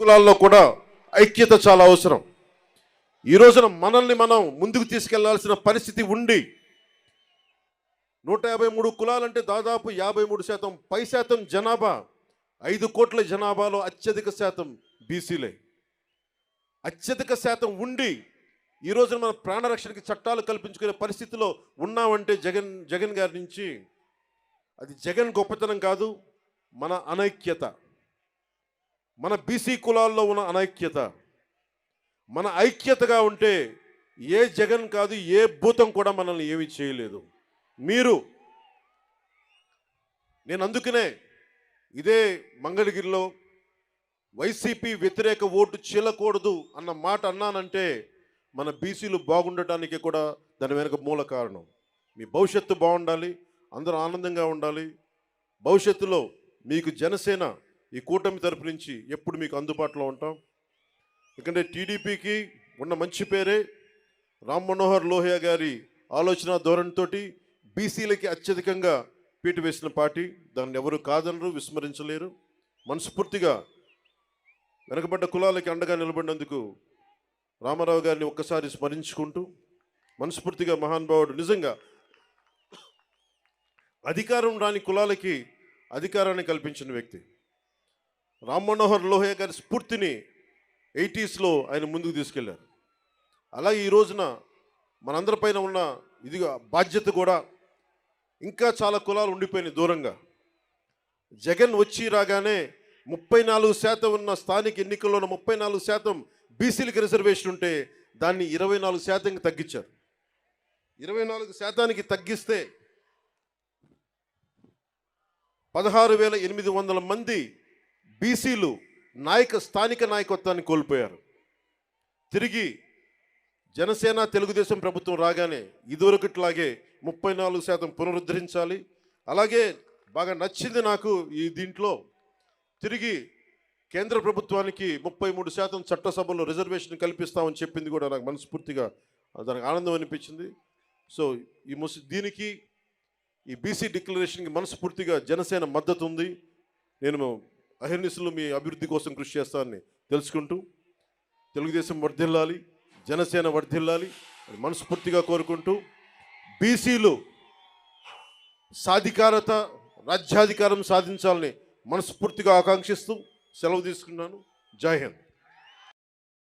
కులాల్లో కూడా ఐక్యత చాలా అవసరం. ఈ రోజున మనల్ని మనం ముందుకు తీసుకెళ్ళాల్సిన పరిస్థితి ఉండి నూట యాభై మూడు కులాలంటే దాదాపు యాభై మూడు శాతం పై శాతం జనాభా ఐదు కోట్ల జనాభాలో అత్యధిక శాతం బీసీలే. అత్యధిక శాతం ఉండి ఈ రోజున మన ప్రాణరక్షణకి చట్టాలు కల్పించుకునే పరిస్థితిలో ఉన్నామంటే జగన్ జగన్ గారి నుంచి అది జగన్ గొప్పతనం కాదు మన అనైక్యత. మన బీసీ కులాల్లో ఉన్న అనైక్యత మన ఐక్యతగా ఉంటే ఏ జగన్ కాదు ఏ భూతం కూడా మనల్ని ఏమీ చేయలేదు. మీరు నేను అందుకనే ఇదే మంగళగిరిలో వైసీపీ వ్యతిరేక ఓటు చీలకూడదు అన్న మాట అన్నానంటే మన బీసీలు బాగుండటానికి కూడా దాని వెనుక మూల కారణం. మీ భవిష్యత్తు బాగుండాలి అందరూ ఆనందంగా ఉండాలి. భవిష్యత్తులో మీకు జనసేన ఈ కూటమి తరపు నుంచి ఎప్పుడు మీకు అందుబాటులో ఉంటాం? ఎందుకంటే టీడీపీకి ఉన్న మంచి పేరే రామ్ మనోహర్ లోహియా గారి ఆలోచన ధోరణితో బీసీలకి అత్యధికంగా పీటు వేసిన పార్టీ. దాన్ని ఎవరు కాదనరు విస్మరించలేరు. మనస్ఫూర్తిగా వెనకబడ్డ కులాలకి అండగా నిలబడినందుకు రామారావు గారిని ఒక్కసారి స్మరించుకుంటూ మనస్ఫూర్తిగా మహానుభావుడు నిజంగా అధికారం రాని కులాలకి అధికారాన్ని కల్పించిన వ్యక్తి. రామ్ మనోహర్ లోహియా గారి స్ఫూర్తిని ఎయిటీస్లో ఆయన ముందుకు తీసుకెళ్ళారు. అలాగే ఈ రోజున మనందరిపైన ఉన్న ఇది బాధ్యత కూడా ఇంకా చాలా కులాలు ఉండిపోయినాయి దూరంగా. జగన్ వచ్చి రాగానే ముప్పై నాలుగు శాతం ఉన్న స్థానిక ఎన్నికల్లో ఉన్న ముప్పై నాలుగు శాతం బీసీలకు రిజర్వేషన్ ఉంటే దాన్ని ఇరవై నాలుగు శాతంకి తగ్గించారు. ఇరవై నాలుగు శాతానికి తగ్గిస్తే పదహారు వేల ఎనిమిది వందల మంది బీసీలు నాయక స్థానిక నాయకత్వాన్ని కోల్పోయారు. తిరిగి జనసేన తెలుగుదేశం ప్రభుత్వం రాగానే ఇదివరకట్లాగే ముప్పై నాలుగు శాతం పునరుద్ధరించాలి. అలాగే బాగా నచ్చింది నాకు ఈ దీంట్లో తిరిగి కేంద్ర ప్రభుత్వానికి ముప్పై మూడు శాతం చట్టసభలో రిజర్వేషన్ కల్పిస్తామని చెప్పింది కూడా నాకు మనస్ఫూర్తిగా దానికి ఆనందం అనిపించింది. సో ఈ ముస్ దీనికి ఈ బీసీ డిక్లరేషన్కి మనస్ఫూర్తిగా జనసేన మద్దతు ఉంది. నేను అహిర్నిసులు మీ అభివృద్ధి కోసం కృషి చేస్తానని తెలుసుకుంటూ తెలుగుదేశం వర్ధిల్లాలి జనసేన వర్ధిల్లాలి అని మనస్ఫూర్తిగా కోరుకుంటూ బీసీలు సాధికారత రాజ్యాధికారం సాధించాలని మనస్ఫూర్తిగా ఆకాంక్షిస్తూ సెలవు తీసుకున్నాను జై హింద్.